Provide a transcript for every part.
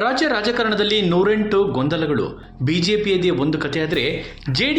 ರಾಜ್ಯ ರಾಜಕಾರಣದಲ್ಲಿ ನೂರೆಂಟು ಗೊಂದಲಗಳು. ಬಿಜೆಪಿಯದೇ ಒಂದು ಕತೆ ಆದರೆ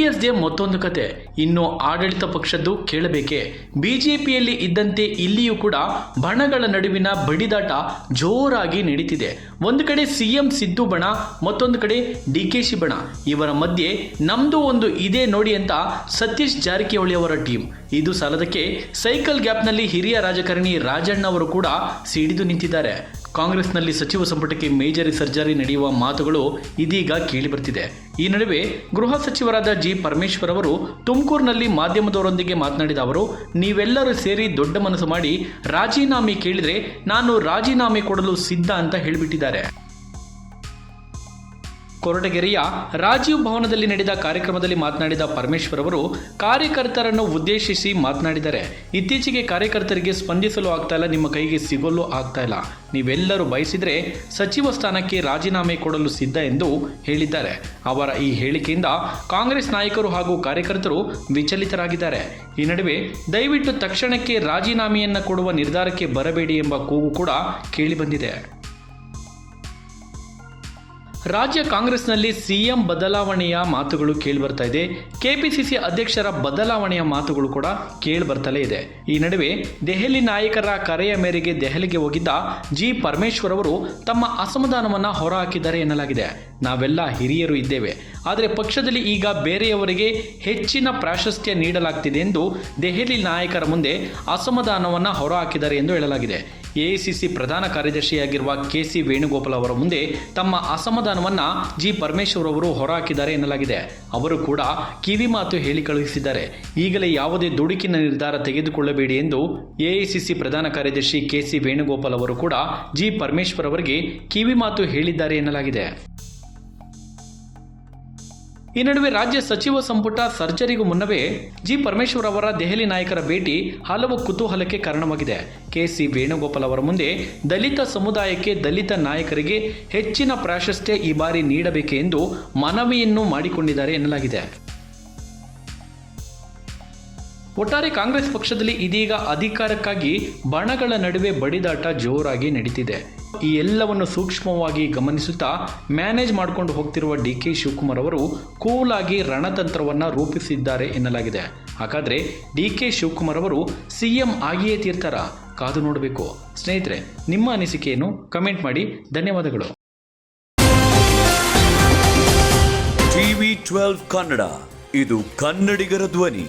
ಎಸ್ದೇ ಮತ್ತೊಂದು ಕತೆ. ಇನ್ನು ಆಡಳಿತ ಪಕ್ಷದ್ದು ಕೇಳಬೇಕೆ? ಬಿಜೆಪಿಯಲ್ಲಿ ಇದ್ದಂತೆ ಇಲ್ಲಿಯೂ ಕೂಡ ಬಣಗಳ ನಡುವಿನ ಬಡಿದಾಟ ಜೋರಾಗಿ ನಡೀತಿದೆ. ಒಂದು ಕಡೆ ಸಿಎಂ ಸಿದ್ದು ಬಣ, ಮತ್ತೊಂದು ಕಡೆ ಡಿ ಕೆ ಶಿ ಬಣ. ಇವರ ಮಧ್ಯೆ ನಮ್ದು ಒಂದು ಇದೆ ನೋಡಿ ಅಂತ ಸತೀಶ್ ಜಾರಕಿಹೊಳಿ ಅವರ ಟೀಮ್. ಇದು ಸಾಲದಕ್ಕೆ ಸೈಕಲ್ ಗ್ಯಾಪ್ನಲ್ಲಿ ಹಿರಿಯ ರಾಜಕಾರಣಿ ರಾಜಣ್ಣ ಅವರು ಕೂಡ ಸಿಡಿದು ನಿಂತಿದ್ದಾರೆ. ಕಾಂಗ್ರೆಸ್ನಲ್ಲಿ ಸಚಿವ ಸಂಪುಟಕ್ಕೆ ಮೇಜರಿ ಸರ್ಜರಿ ನಡೆಯುವ ಮಾತುಗಳು ಇದೀಗ ಕೇಳಿಬರ್ತಿದೆ. ಈ ನಡುವೆ ಗೃಹ ಸಚಿವರಾದ ಜಿ ಪರಮೇಶ್ವರ್ ಅವರು ತುಮಕೂರಿನಲ್ಲಿ ಮಾಧ್ಯಮದವರೊಂದಿಗೆ ಮಾತನಾಡಿದ ಅವರು, ನೀವೆಲ್ಲರೂ ಸೇರಿ ದೊಡ್ಡ ಮನಸ್ಸು ಮಾಡಿ ರಾಜೀನಾಮೆ ಕೇಳಿದರೆ ನಾನು ರಾಜೀನಾಮೆ ಕೊಡಲು ಸಿದ್ಧ ಅಂತ ಹೇಳಿಬಿಟ್ಟಿದ್ದಾರೆ. ಕೊರಟಗೆರೆಯ ರಾಜೀವ್ ಭವನದಲ್ಲಿ ನಡೆದ ಕಾರ್ಯಕ್ರಮದಲ್ಲಿ ಮಾತನಾಡಿದ ಪರಮೇಶ್ವರ್ ಅವರು ಕಾರ್ಯಕರ್ತರನ್ನು ಉದ್ದೇಶಿಸಿ ಮಾತನಾಡಿದರೆ ಇತ್ತೀಚೆಗೆ ಕಾರ್ಯಕರ್ತರಿಗೆ ಸ್ಪಂದಿಸಲು ಆಗ್ತಾ ಇಲ್ಲ, ನಿಮ್ಮ ಕೈಗೆ ಸಿಗಲು ಆಗ್ತಾ ಇಲ್ಲ. ನೀವೆಲ್ಲರೂ ಬಯಸಿದರೆ ಸಚಿವ ಸ್ಥಾನಕ್ಕೆ ರಾಜೀನಾಮೆ ಕೊಡಲು ಸಿದ್ಧ ಎಂದು ಹೇಳಿದ್ದಾರೆ. ಅವರ ಈ ಹೇಳಿಕೆಯಿಂದ ಕಾಂಗ್ರೆಸ್ ನಾಯಕರು ಹಾಗೂ ಕಾರ್ಯಕರ್ತರು ವಿಚಲಿತರಾಗಿದ್ದಾರೆ. ಈ ನಡುವೆ ದಯವಿಟ್ಟು ತಕ್ಷಣಕ್ಕೆ ರಾಜೀನಾಮೆಯನ್ನು ಕೊಡುವ ನಿರ್ಧಾರಕ್ಕೆ ಬರಬೇಡಿ ಎಂಬ ಕೂಗು ಕೂಡ ಕೇಳಿಬಂದಿದೆ ರಾಜ್ಯ ಕಾಂಗ್ರೆಸ್ನಲ್ಲಿ ಸಿಎಂ ಬದಲಾವಣೆಯ ಮಾತುಗಳು ಕೇಳಿಬರ್ತಾ ಇದೆ. ಕೆಪಿಸಿಸಿ ಅಧ್ಯಕ್ಷರ ಬದಲಾವಣೆಯ ಮಾತುಗಳು ಕೂಡ ಕೇಳಿಬರ್ತಲೇ ಇದೆ. ಈ ನಡುವೆ ದೆಹಲಿ ನಾಯಕರ ಕರೆಯ ಮೇರೆಗೆ ದೆಹಲಿಗೆ ಹೋಗಿದ್ದ ಜಿ ಪರಮೇಶ್ವರ್ ಅವರು ತಮ್ಮ ಅಸಮಾಧಾನವನ್ನು ಹೊರಹಾಕಿದ್ದಾರೆ ಎನ್ನಲಾಗಿದೆ. ನಾವೆಲ್ಲ ಹಿರಿಯರು ಇದ್ದೇವೆ. ಆದರೆ ಪಕ್ಷದಲ್ಲಿ ಈಗ ಬೇರೆಯವರಿಗೆ ಹೆಚ್ಚಿನ ಪ್ರಾಶಸ್ತ್ಯ ನೀಡಲಾಗ್ತಿದೆ ಎಂದು ದೆಹಲಿ ನಾಯಕರ ಮುಂದೆ ಅಸಮಾಧಾನವನ್ನು ಹೊರಹಾಕಿದ್ದಾರೆ ಎಂದು ಹೇಳಲಾಗಿದೆ. ಎಐಸಿಸಿ ಪ್ರಧಾನ ಕಾರ್ಯದರ್ಶಿಯಾಗಿರುವ ಕೆಸಿ ವೇಣುಗೋಪಾಲ್ ಅವರ ಮುಂದೆ ತಮ್ಮ ಅಸಮಾಧಾನವನ್ನು ಜಿ ಪರಮೇಶ್ವರ್ ಅವರು ಹೊರಹಾಕಿದ್ದಾರೆ ಎನ್ನಲಾಗಿದೆ. ಅವರು ಕೂಡ ಕಿವಿ ಮಾತು ಹೇಳಿ ಕಳುಹಿಸಿದ್ದಾರೆ. ಈಗಲೇ ಯಾವುದೇ ದುಡುಕಿನ ನಿರ್ಧಾರ ತೆಗೆದುಕೊಳ್ಳಬೇಡಿ ಎಂದು ಎಐಸಿಸಿ ಪ್ರಧಾನ ಕಾರ್ಯದರ್ಶಿ ಕೆಸಿ ವೇಣುಗೋಪಾಲ್ ಅವರು ಕೂಡ ಜಿ ಪರಮೇಶ್ವರ್ ಅವರಿಗೆ ಕಿವಿ ಮಾತು ಹೇಳಿದ್ದಾರೆ ಎನ್ನಲಾಗಿದೆ. ಈ ನಡುವೆ ರಾಜ್ಯ ಸಚಿವ ಸಂಪುಟ ಸರ್ಜರಿಗೂ ಮುನ್ನವೇ ಜಿ ಪರಮೇಶ್ವರ್ ಅವರ ದೆಹಲಿ ನಾಯಕರ ಭೇಟಿ ಹಲವು ಕುತೂಹಲಕ್ಕೆ ಕಾರಣವಾಗಿದೆ. ಕೆಸಿ ವೇಣುಗೋಪಾಲ್ ಅವರ ಮುಂದೆ ದಲಿತ ಸಮುದಾಯಕ್ಕೆ ದಲಿತ ನಾಯಕರಿಗೆ ಹೆಚ್ಚಿನ ಪ್ರಾಶಸ್ತ್ಯ ಈ ಬಾರಿ ನೀಡಬೇಕೆ ಎಂದು ಮನವಿಯನ್ನು ಮಾಡಿಕೊಂಡಿದ್ದಾರೆ ಎನ್ನಲಾಗಿದೆ. ಒಟ್ಟಾರೆ ಕಾಂಗ್ರೆಸ್ ಪಕ್ಷದಲ್ಲಿ ಇದೀಗ ಅಧಿಕಾರಕ್ಕಾಗಿ ಬಣಗಳ ನಡುವೆ ಬಡಿದಾಟ ಜೋರಾಗಿ ನಡೀತಿದೆ. ಈ ಎಲ್ಲವನ್ನು ಸೂಕ್ಷ್ಮವಾಗಿ ಗಮನಿಸುತ್ತಾ ಮ್ಯಾನೇಜ್ ಮಾಡಿಕೊಂಡು ಹೋಗ್ತಿರುವ ಡಿ ಕೆ ಶಿವಕುಮಾರ್ ಅವರು ಕೂಲಾಗಿ ರಣತಂತ್ರವನ್ನು ರೂಪಿಸಿದ್ದಾರೆ ಎನ್ನಲಾಗಿದೆ. ಹಾಗಾದರೆ ಡಿ ಕೆ ಶಿವಕುಮಾರ್ ಅವರು ಸಿ ಎಂ ಆಗಿಯೇ ತೀರ್ತಾರ? ಕಾದು ನೋಡಬೇಕು. ಸ್ನೇಹಿತರೆ, ನಿಮ್ಮ ಅನಿಸಿಕೆಯನ್ನು ಕಮೆಂಟ್ ಮಾಡಿ. ಧನ್ಯವಾದಗಳು. ಟಿವಿ ಟ್ವೆಲ್ವ್ ಕನ್ನಡ, ಇದು ಕನ್ನಡಿಗರ ಧ್ವನಿ.